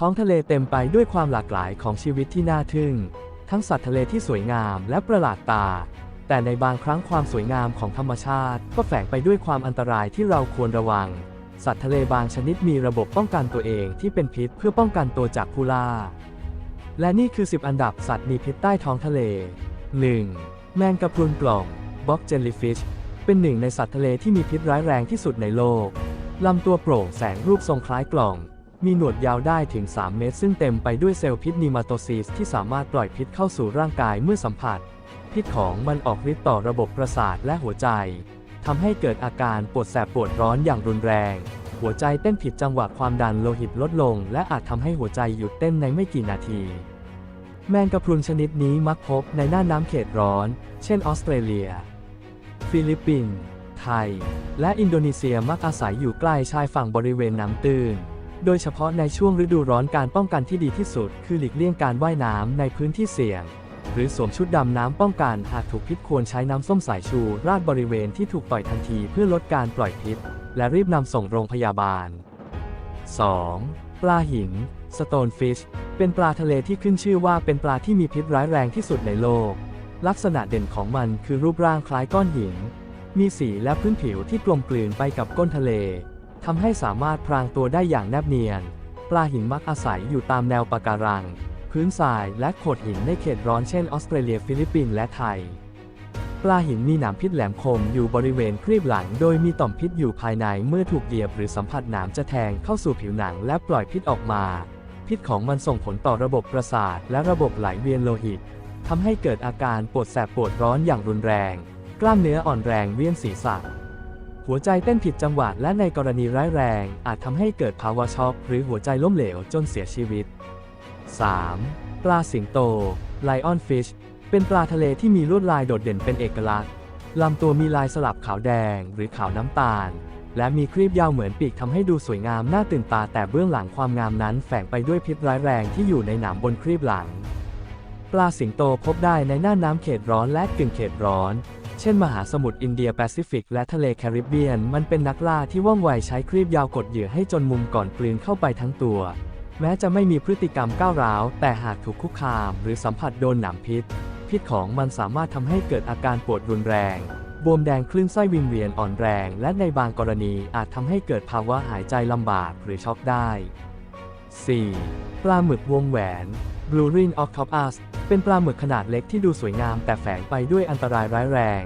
ท้องทะเลเต็มไปด้วยความหลากหลายของชีวิตที่น่าทึ่ง ทั้งสัตว์ทะเลที่สวยงามและประหลาดตา แต่ในบางครั้งความสวยงามของธรรมชาติ ก็แฝงไปด้วยความอันตรายที่เราควรระวัง สัตว์ทะเลบางชนิดมีระบบป้องกันตัวเองที่เป็นพิษเพื่อป้องกันตัวจากผู้ล่า และนี่คือ 10 อันดับสัตว์มีพิษใต้ท้องทะเล 1. แมงกะพรุนกล่องบ็อกเจลลี่ฟิชเป็นหนึ่งในสัตว์ทะเลที่มีพิษร้ายแรงที่สุดในโลก ลำตัวโปร่งแสงรูปทรงคล้ายกล่อง มีหนวดยาวได้ถึง 3 เมตร ซึ่งเต็มไปด้วยเซลล์พิษนีมาโตซิสที่สามารถปล่อยพิษเข้าสู่ร่างกายเมื่อสัมผัส พิษของมันออกฤทธิ์ต่อระบบประสาทและหัวใจทำให้เกิดอาการปวดแสบปวดร้อนอย่างรุนแรง หัวใจเต้นผิดจังหวะความดันโลหิตลดลง และอาจทำให้หัวใจหยุดเต้นในไม่กี่นาที แมงกะพรุนชนิดนี้มักพบในหน้าน้ำเขตร้อน เช่นออสเตรเลีย ฟิลิปปินส์ไทย และอินโดนีเซียมักอาศัยอยู่ใกล้ชายฝั่งบริเวณน้ำตื้น โดยเฉพาะในช่วงฤดูร้อนการป้องกันที่ดีที่สุด คือหลีกเลี่ยงการว่ายน้ำในพื้นที่เสี่ยง หรือสวมชุดดำน้ำป้องกันหากถูกพิษควรใช้น้ำส้มสายชู ราดบริเวณที่ถูกต่อยทันทีเพื่อลดการปล่อยพิษ และรีบนำส่งโรงพยาบาล 2. ปลาหิน Stonefish เป็นปลาทะเลที่ขึ้นชื่อว่าเป็นปลาที่มีพิษร้ายแรงที่สุดในโลก ลักษณะเด่นของมันคือรูปร่างคล้ายก้อนหิน มีสีและพื้นผิวที่กลมกลืนไปกับก้นทะเล ทำให้สามารถพรางตัวได้อย่างแนบเนียน ปลาหินมักอาศัยอยู่ตามแนวปะการัง พื้นทรายและโขดหินในเขตร้อนเช่นออสเตรเลียฟิลิปปินส์และไทย ปลาหินมีหนามพิษแหลมคมอยู่บริเวณครีบหลัง โดยมีต่อมพิษอยู่ภายในเมื่อถูกเหยียบหรือสัมผัสหนามจะแทงเข้าสู่ผิวหนังและปล่อยพิษออกมา พิษของมันส่งผลต่อระบบประสาทและระบบไหลเวียนโลหิตทำให้เกิดอาการปวดแสบปวดร้อนอย่างรุนแรง กล้ามเนื้ออ่อนแรงเวียนศีรษะ หัวใจเต้นผิดจังหวะและในกรณีร้ายแรง อาจทำให้เกิดภาวะช็อกหรือหัวใจล้มเหลวจนเสียชีวิต 3. ปลาสิงโต Lion Fish เป็นปลาทะเลที่มีลวดลายโดดเด่นเป็นเอกลักษณ์ลำตัวมีลายสลับขาวแดงหรือขาวน้ำตาล และมีครีบยาวเหมือนปีกทำให้ดูสวยงามน่าตื่นตาแต่เบื้องหลังความงามนั้นแฝงไปด้วยพิษร้ายแรงที่อยู่ในหนามบนครีบหลัง ปลาสิงโตพบได้ในหน้าน้ำเขตร้อนและกึ่งเขตร้อน เช่นมหาสมุทรอินเดียแปซิฟิกและทะเลแคริบเบียน มันเป็นนักล่าที่ว่องไวใช้ครีบยาวกดเหยื่อให้จนมุมก่อนกลืนเข้าไปทั้งตัว แม้จะไม่มีพฤติกรรมก้าวร้าว แต่หากถูกคุกคาม หรือสัมผัสโดนหนามพิษ พิษของมันสามารถทำให้เกิดอาการปวดรุนแรงบวมแดงคลื่นไส้วิงเวียนอ่อนแรง และในบางกรณีอาจทำให้เกิดภาวะหายใจลำบากหรือช็อกได้ 4. ปลาหมึกวงแหวน Blue Ring Octopus เป็นปลาหมึกขนาดเล็กที่ดูสวยงามแต่แฝงไปด้วยอันตรายร้ายแรง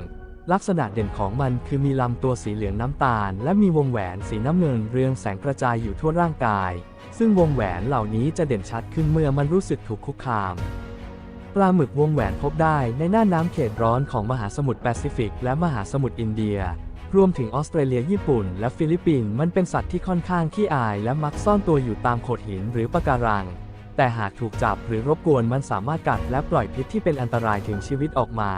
ลักษณะเด่นของมันคือมีลำตัวสีเหลืองน้ำตาล และมีวงแหวนสีน้ำเงินเรืองแสงกระจายอยู่ทั่วร่างกาย ซึ่งวงแหวนเหล่านี้จะเด่นชัดขึ้นเมื่อมันรู้สึกถูกคุกคาม ปลาหมึกวงแหวนพบได้ในหน้าน้ำเขตร้อนของมหาสมุทรแปซิฟิก และมหาสมุทรอินเดีย รวมถึงออสเตรเลียญี่ปุ่น และฟิลิปปินส์มันเป็นสัตว์ที่ค่อนข้างขี้อาย และมักซ่อนตัวอยู่ตามโขดหินหรือปะการัง แต่หากถูกจับหรือรบกวนมันสามารถกัดและปล่อยพิษที่เป็นอันตรายถึงชีวิตออกมา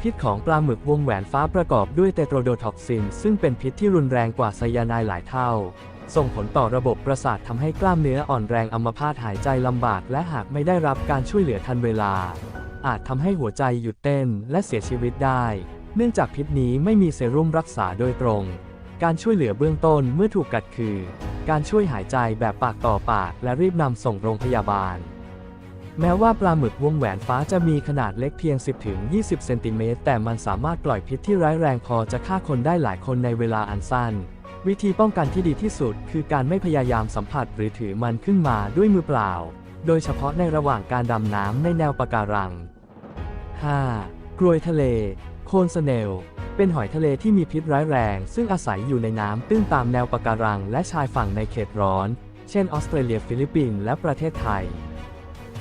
พิษของปลาหมึกวงแหวนฟ้าประกอบด้วยเตโตรโดท็อกซิน ซึ่งเป็นพิษที่รุนแรงกว่าไซยาไนด์หลายเท่า ส่งผลต่อระบบประสาททำให้กล้ามเนื้ออ่อนแรงอัมพาตหายใจลำบาก และหากไม่ได้รับการช่วยเหลือทันเวลา อาจทำให้หัวใจหยุดเต้นและเสียชีวิตได้ เนื่องจากพิษนี้ไม่มีเซรุ่มรักษาโดยตรง การช่วยเหลือเบื้องต้นเมื่อถูกกัดคือ การช่วยหายใจแบบปากต่อปากและรีบนำส่งโรงพยาบาล แม้ว่าปลาหมึกวงแหวนฟ้าจะมีขนาดเล็กเพียง 10-20 เซนติเมตรแต่มันสามารถปล่อยพิษที่ร้ายแรงพอจะฆ่าคนได้หลายคนในเวลาอันสั้น วิธีป้องกันที่ดีที่สุด คือการไม่พยายามสัมผัสหรือถือมันขึ้นมาด้วยมือเปล่า โดยเฉพาะในระหว่างการดำน้ำในแนวปะการัง 5. กรวยทะเล โคนสเนล เป็นหอยทะเลที่มีพิษร้ายแรง ซึ่งอาศัยอยู่ในน้ำตื้นตามแนวปะการัง และชายฝั่งในเขตร้อน เช่น ออสเตรเลีย ฟิลิปปินส์และประเทศไทย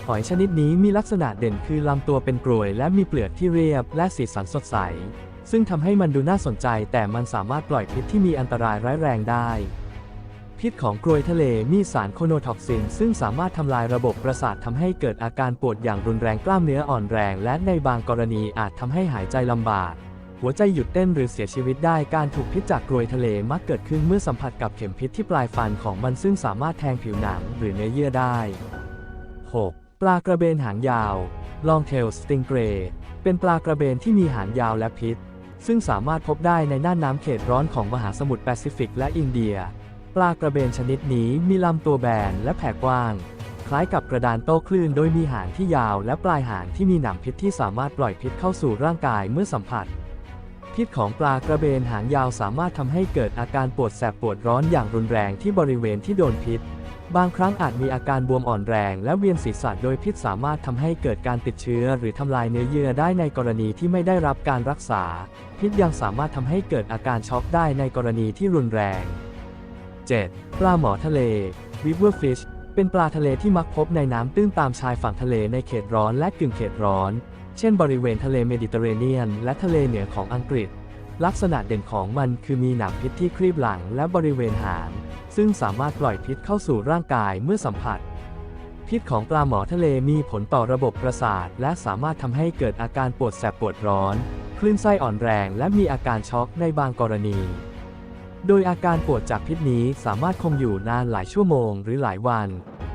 หอยชนิดนี้มีลักษณะเด่นคือลำตัวเป็นกรวย และมีเปลือกที่เรียบ และสีสันสดใส ซึ่งทำให้มันดูน่าสนใจ แต่มันสามารถปล่อยพิษที่มีอันตรายร้ายแรงได้ พิษของกรวยทะเลมีสารโคโนท็อกซิน ซึ่งสามารถทำลายระบบประสาททำให้เกิดอาการปวดอย่างรุนแรงกล้ามเนื้ออ่อนแรง และในบางกรณีอาจทำให้หายใจลำบาก หัวใจหยุดเต้นหรือเสียชีวิตได้การถูกพิษจากกรวยทะเลมักเกิดขึ้นเมื่อสัมผัสกับเข็มพิษที่ปลายฟันของมันซึ่งสามารถแทงผิวหนังหรือเนื้อเยื่อได้ 6. ปลากระเบนหางยาว Longtail Stingray เป็นปลากระเบนที่มีหางยาวและพิษ ซึ่งสามารถพบได้ในน่านน้ำเขตร้อนของมหาสมุทรแปซิฟิกและอินเดีย ปลากระเบนชนิดนี้มีลำตัวแบนและแผ่กว้าง คล้ายกับกระดานโต้คลื่นโดยมีหางที่ยาวและปลายหางที่มีหนามพิษที่สามารถปล่อยพิษเข้าสู่ร่างกายเมื่อสัมผัส พิษของปลากระเบนหางยาวสามารถทำให้เกิดอาการปวดแสบปวดร้อนอย่างรุนแรงที่บริเวณที่โดนพิษ บางครั้งอาจมีอาการบวมอ่อนแรงและเวียนศีรษะโดยพิษสามารถทำให้เกิดการติดเชื้อหรือทำลายเนื้อเยื่อได้ในกรณีที่ไม่ได้รับการรักษา พิษยังสามารถทำให้เกิดอาการช็อกได้ในกรณีที่รุนแรง 7. ปลาหมอทะเล River Fish เป็นปลาทะเลที่มักพบในน้ำตื้นตามชายฝั่งทะเลในเขตร้อนและกึ่งเขตร้อน เช่นบริเวณทะเลเมดิเตอร์เรเนียน และทะเลเหนือของอังกฤษ ลักษณะเด่นของมันคือมีหนามพิษที่ครีบหลังและบริเวณหาง ซึ่งสามารถปล่อยพิษเข้าสู่ร่างกายเมื่อสัมผัส พิษของปลาหมอทะเลมีผลต่อระบบประสาท และสามารถทำให้เกิดอาการปวดแสบปวดร้อน คลื่นไส้อ่อนแรง และมีอาการช็อกในบางกรณี โดยอาการปวดจากพิษนี้สามารถคงอยู่นานหลายชั่วโมงหรือหลายวัน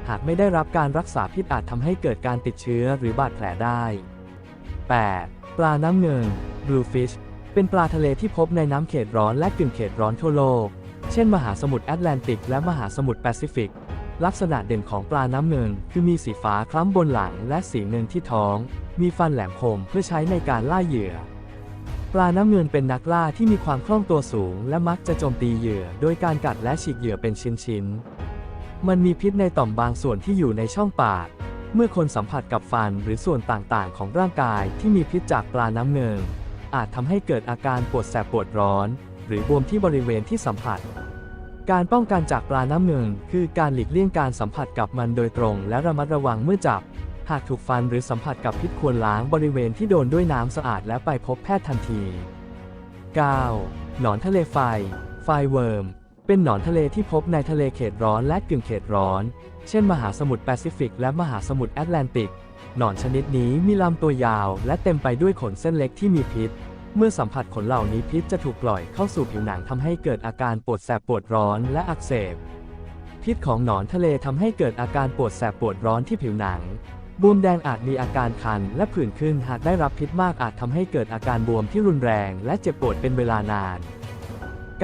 หากไม่ได้รับการรักษาพิษอาจทำให้เกิดการติดเชื้อหรือบาดแผลได้ 8. ปลาน้ำเงิน Bluefish เป็นปลาทะเลที่พบในน้ำเขตร้อนและกึ่งเขตร้อนทั่วโลก เช่น มหาสมุทรแอตแลนติกและมหาสมุทรแปซิฟิก ลักษณะเด่นของปลาน้ำเงิน คือมีสีฟ้าคล้ำบนหลังและสีเงินที่ท้อง มีฟันแหลมคมเพื่อใช้ในการล่าเหยื่อ ปลาน้ำเงินเป็นนักล่าที่มีความคล่องตัวสูง และมักจะโจมตีเหยื่อ โดยการกัดและฉีกเหยื่อเป็นชิ้นๆ มันมีพิษในต่อมบางส่วนที่อยู่ในช่องปาก เมื่อคนสัมผัสกับฟันหรือส่วนต่างๆ ของร่างกายที่มีพิษจากปลาน้ำเงินอาจทำให้เกิดอาการปวดแสบปวดร้อน หรือบวมที่บริเวณที่สัมผัส การป้องกันจากปลาน้ำเงินคือการหลีกเลี่ยงการสัมผัสกับมันโดยตรง และระมัดระวังเมื่อจับ หากถูกฟันหรือสัมผัสกับพิษควรล้างบริเวณที่โดนด้วยน้ำสะอาดและไปพบแพทย์ทันที 9. หนอนทะเลไฟ ไฟเวิร์ม เป็นหนอนทะเลที่พบในทะเลเขตร้อนและกึ่งเขตร้อนเช่น มหาสมุทรแปซิฟิก และมหาสมุทรแอตแลนติก หนอนชนิดนี้มีลำตัวยาว และเต็มไปด้วยขนเส้นเล็กที่มีพิษ เมื่อสัมผัสขนเหล่านี้พิษจะถูกปล่อยเข้าสู่ผิวหนังทำให้เกิดอาการปวดแสบปวดร้อนและอักเสบ พิษของหนอนทะเลทำให้เกิดอาการปวดแสบปวดร้อนที่ผิวหนังบวมแดงอาจมีอาการคันและผื่นขึ้นหากได้รับพิษมากอาจทำให้เกิดอาการบวมที่รุนแรง และเจ็บปวดเป็นเวลานาน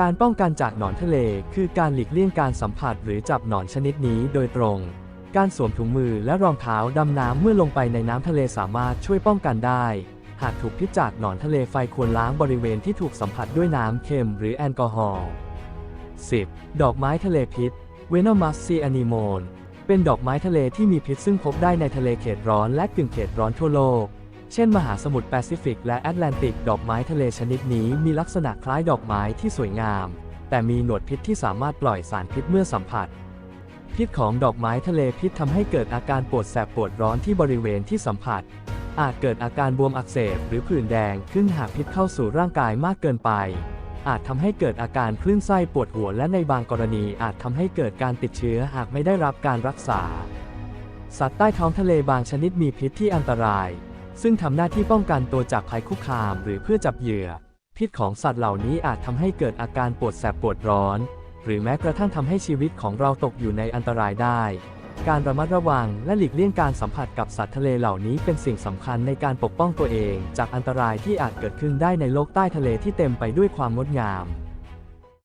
การป้องกันจากหนอนทะเล คือการหลีกเลี่ยงการสัมผัสหรือจับหนอนชนิดนี้โดยตรง การสวมถุงมือและรองเท้าดำน้ำเมื่อลงไปในน้ำทะเลสามารถช่วยป้องกันได้ หากถูกพิษจากหนอนทะเลไฟควรล้างบริเวณที่ถูกสัมผัสด้วยน้ำเค็มหรือแอลกอฮอล์ 10. ดอกไม้ทะเลพิษ Venomous Sea Anemone เป็นดอกไม้ทะเลที่มีพิษซึ่งพบได้ในทะเลเขตร้อนและกึ่งเขตร้อนทั่วโลก เช่น มหาสมุทรแปซิฟิกและแอตแลนติก ดอกไม้ทะเลชนิดนี้มีลักษณะคล้ายดอกไม้ที่สวยงาม แต่มีหนวดพิษที่สามารถปล่อยสารพิษเมื่อสัมผัส พิษของดอกไม้ทะเลพิษทำให้เกิดอาการปวดแสบปวดร้อนที่บริเวณที่สัมผัส อาจเกิดอาการบวมอักเสบหรือผื่นแดงขึ้นหากพิษเข้าสู่ร่างกายมากเกินไป อาจทำให้เกิดอาการคลื่นไส้ปวดหัวและในบางกรณีอาจทำให้เกิดการติดเชื้อหากไม่ได้รับการรักษา สัตว์ใต้ท้องทะเลบางชนิดมีพิษที่อันตราย ซึ่งทำหน้าที่ป้องกันตัวจากภัยคุกคามหรือเพื่อจับเหยื่อ พิษของสัตว์เหล่านี้อาจทำให้เกิดอาการปวดแสบปวดร้อน หรือแม้กระทั่งทำให้ชีวิตของเราตกอยู่ในอันตรายได้ การระมัดระวังและหลีกเลี่ยงการสัมผัสกับสัตว์ทะเลเหล่านี้เป็นสิ่งสำคัญในการปกป้องตัวเอง จากอันตรายที่อาจเกิดขึ้นได้ในโลกใต้ทะเลที่เต็มไปด้วยความงดงาม